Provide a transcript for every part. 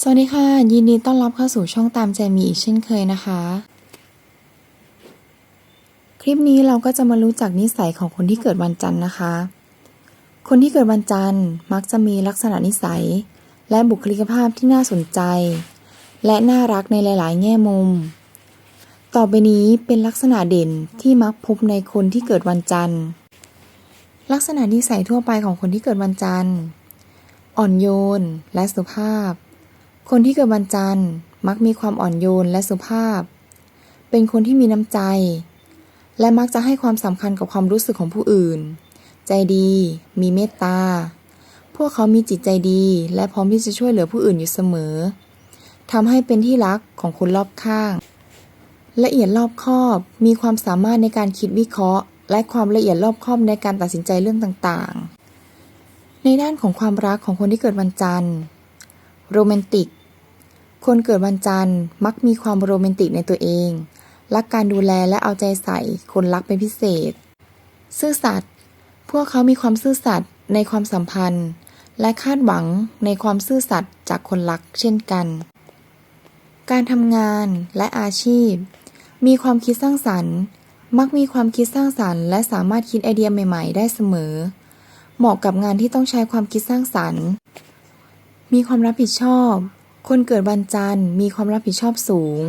สวัสดีค่ะ ยินดีต้อนรับเข้าสู่ช่องตามใจมีอีกเช่นเคยนะคะ คลิปนี้เราก็จะมารู้จักนิสัยของคนที่เกิดวันจันทร์นะคะ คนที่เกิดวันจันทร์มักจะมีลักษณะนิสัย และบุคลิกภาพที่น่าสนใจ และน่ารักในหลาย ๆ แง่มุม ต่อไปนี้เป็นลักษณะเด่นที่มักพบในคนที่เกิดวันจันทร์ ลักษณะนิสัยทั่วไปของคนที่เกิดวันจันทร์ อ่อนโยนและสุภาพ คนที่เกิดวันจันทร์มักมีความอ่อนโยนและสุภาพ เป็นคนที่มีน้ำใจ และมักจะให้ความสำคัญกับความรู้สึกของผู้อื่น ใจดี มีเมตตา พวกเขามีจิตใจดี และพร้อมที่จะช่วยเหลือผู้อื่นอยู่เสมอทำให้เป็นที่รักของคนรอบข้าง ละเอียดรอบคอบ มีความสามารถในการคิดวิเคราะห์ และความละเอียดรอบคอบในการตัดสินใจเรื่องต่างๆ ในด้านของความรักของคนที่เกิดวันจันทร์ โรแมนติก คนเกิดวันจันทร์มักมีความโรแมนติกในตัวเอง รักการดูแลและเอาใจใส่คนรักเป็นพิเศษ ซื่อสัตย์พวกเขามีความซื่อสัตย์ในความสัมพันธ์ และคาดหวังในความซื่อสัตย์จากคนรักเช่นกัน การทำงานและอาชีพ มีความคิดสร้างสรรค์ มักมีความคิดสร้างสรรค์ และสามารถคิดไอเดียใหม่ ๆ ได้เสมอ เหมาะกับงานที่ต้องใช้ความคิดสร้างสรรค์ มีความรับผิดชอบ คนเกิดวันจันทร์มีความรับผิดชอบสูง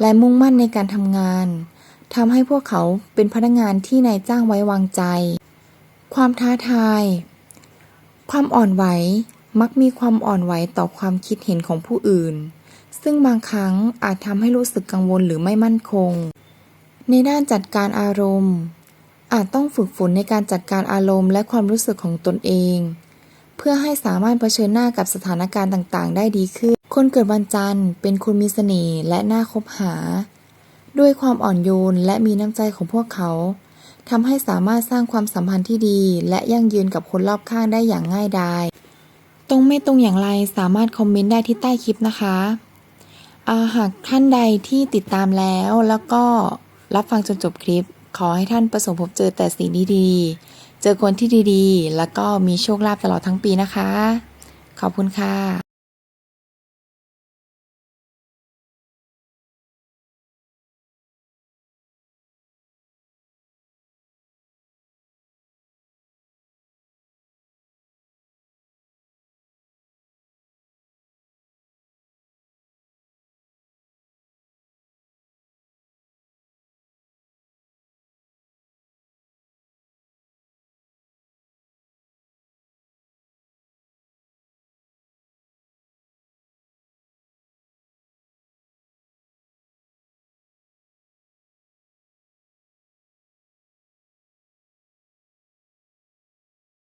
และมุ่งมั่นในการทำงานทำให้พวกเขาเป็นพนักงานที่นายจ้างไว้วางใจ ความท้าทาย ความอ่อนไหวมักมีความอ่อนไหวต่อความคิดเห็นของผู้อื่น ซึ่งบางครั้งอาจทำให้รู้สึกกังวลหรือไม่มั่นคง ในด้านจัดการอารมณ์ อาจต้องฝึกฝนในการจัดการอารมณ์และความรู้สึกของตนเอง เพื่อให้สามารถเผชิญหน้ากับสถานการณ์ต่าง ๆ ได้ดีขึ้น คนเกิดวันจันทร์เป็นคนมีเสน่ห์และน่าคบหา ด้วยความอ่อนโยนและมีน้ำใจของพวกเขาทำให้สามารถสร้างความสัมพันธ์ที่ดี และยั่งยืนกับคนรอบข้างได้อย่างง่ายดาย ตรงไม่ตรงอย่างไรสามารถคอมเมนต์ได้ที่ใต้คลิปนะคะาหากท่านใดที่ติดตามแล้วแล้วก็รับฟังจนจบคลิป ขอให้ท่านประสบพบเจอแต่สิ่งดีๆ เจอคนที่ดีๆ แล้วก็มีโชคลาภตลอดทั้งปีนะคะ ขอบคุณค่ะ